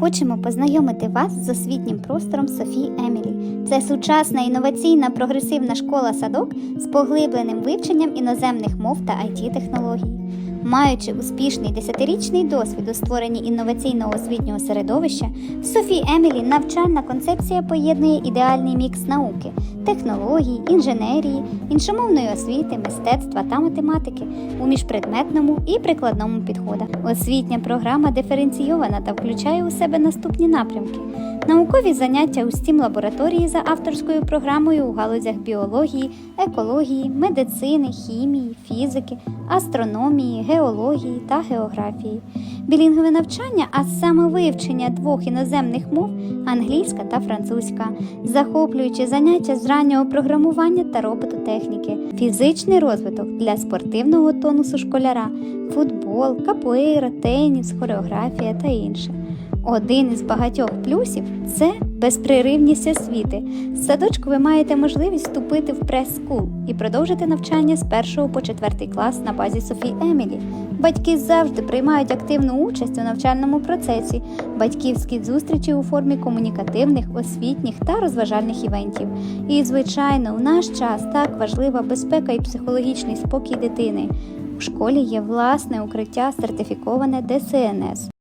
Хочемо познайомити вас з освітнім простором Софії Емілі. Це сучасна інноваційна прогресивна школа-садок з поглибленим вивченням іноземних мов та it технологій Маючи успішний десятирічний досвід у створенні інноваційного освітнього середовища, в Софії Емілі навчальна концепція поєднує ідеальний мікс науки, технологій, інженерії, іншомовної освіти, мистецтва та математики у міжпредметному і прикладному підходах. Освітня програма диференційована та включає у себе наступні напрямки: наукові заняття у стім лабораторії за авторською програмою у галузях біології, екології, медицини, хімії, фізики, астрономії, геології та географії, білінгове навчання, а саме вивчення двох іноземних мов англійська та французька, захоплюючи заняття з раннього програмування та робототехніки, фізичний розвиток для спортивного тонусу школяра, футбол, капоейра, теніс, хореографія та інше. Один із багатьох плюсів це безпреривність освіти. З садочку ви маєте можливість вступити в прес-скул і продовжити навчання з 1 по 4 клас на базі Софії Емілі. Батьки завжди приймають активну участь у навчальному процесі, батьківські зустрічі у формі комунікативних, освітніх та розважальних івентів. І, звичайно, у наш час так важлива безпека і психологічний спокій дитини. У школі є власне укриття сертифіковане ДСНС.